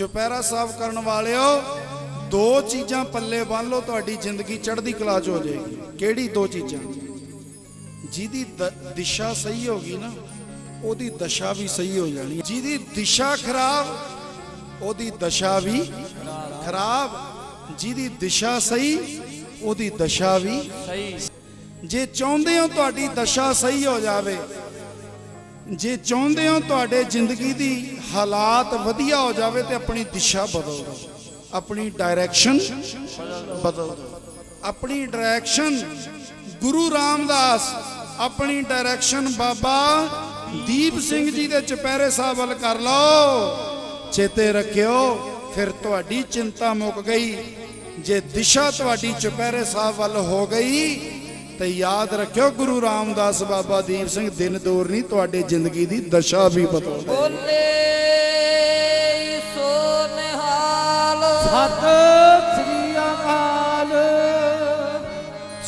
ਚੁਪਹਿਰਾ ਸਾਹਿਬ ਕਰਨ ਵਾਲਿਓ ਦੋ ਚੀਜ਼ਾਂ ਪੱਲੇ ਬੰਨ ਲਓ ਤੁਹਾਡੀ ਜ਼ਿੰਦਗੀ ਚੜ੍ਹਦੀ ਕਲਾ 'ਚ ਹੋ ਜਾਏਗੀ। ਕਿਹੜੀ ਦੋ ਚੀਜ਼ਾਂ? ਜਿਹਦੀ ਦਿਸ਼ਾ ਸਹੀ ਹੋਗੀ ਨਾ ਉਹਦੀ ਦਸ਼ਾ ਵੀ ਸਹੀ ਹੋ ਜਾਣੀ। ਜਿਹਦੀ ਦਿਸ਼ਾ ਖਰਾਬ ਉਹਦੀ ਦਸ਼ਾ ਵੀ ਖਰਾਬ। ਜਿਹਦੀ ਦਿਸ਼ਾ ਸਹੀ ਉਹਦੀ ਦਸ਼ਾ ਵੀ ਸਹੀ। ਜੇ ਚਾਹੁੰਦੇ ਹੋ ਤੁਹਾਡੀ ਦਸ਼ਾ ਸਹੀ ਹੋ ਜਾਵੇ ਜੇ ਚਾਹੁੰਦੇ ਹੋ ਤੁਹਾਡੇ ਜ਼ਿੰਦਗੀ ਦੀ ਹਾਲਾਤ ਵਧੀਆ ਹੋ ਜਾਵੇ ਤੇ ਆਪਣੀ ਦਿਸ਼ਾ ਬਦਲ ਦਿਓ। ਆਪਣੀ ਡਾਇਰੈਕਸ਼ਨ ਬਦਲ ਦਿਓ। ਆਪਣੀ ਡਾਇਰੈਕਸ਼ਨ ਗੁਰੂ ਰਾਮਦਾਸ, ਆਪਣੀ ਡਾਇਰੈਕਸ਼ਨ ਬਾਬਾ ਦੀਪ ਸਿੰਘ ਜੀ ਦੇ ਚੁਪਹਿਰੇ ਸਾਹਿਬ ਵੱਲ ਕਰ ਲਓ। ਚੇਤੇ ਰੱਖਿਓ, ਫਿਰ ਤੁਹਾਡੀ ਚਿੰਤਾ ਮੁੱਕ ਗਈ। ਜੇ ਦਿਸ਼ਾ ਤੁਹਾਡੀ ਚੁਪਹਿਰੇ ਸਾਹਿਬ ਵੱਲ ਹੋ ਗਈ ਤੇ ਯਾਦ ਰੱਖਿਓ ਗੁਰੂ ਰਾਮਦਾਸ ਬਾਬਾ ਦੀਪ ਸਿੰਘ ਦਿਨ ਦੂਰ ਨਹੀਂ ਤੁਹਾਡੇ ਜ਼ਿੰਦਗੀ ਦੀ ਦਸ਼ਾ ਵੀ ਬਦਲਦਾ ਬੋਲੇ ਸੋ ਨਿਹਾਲ। ਸਤਿ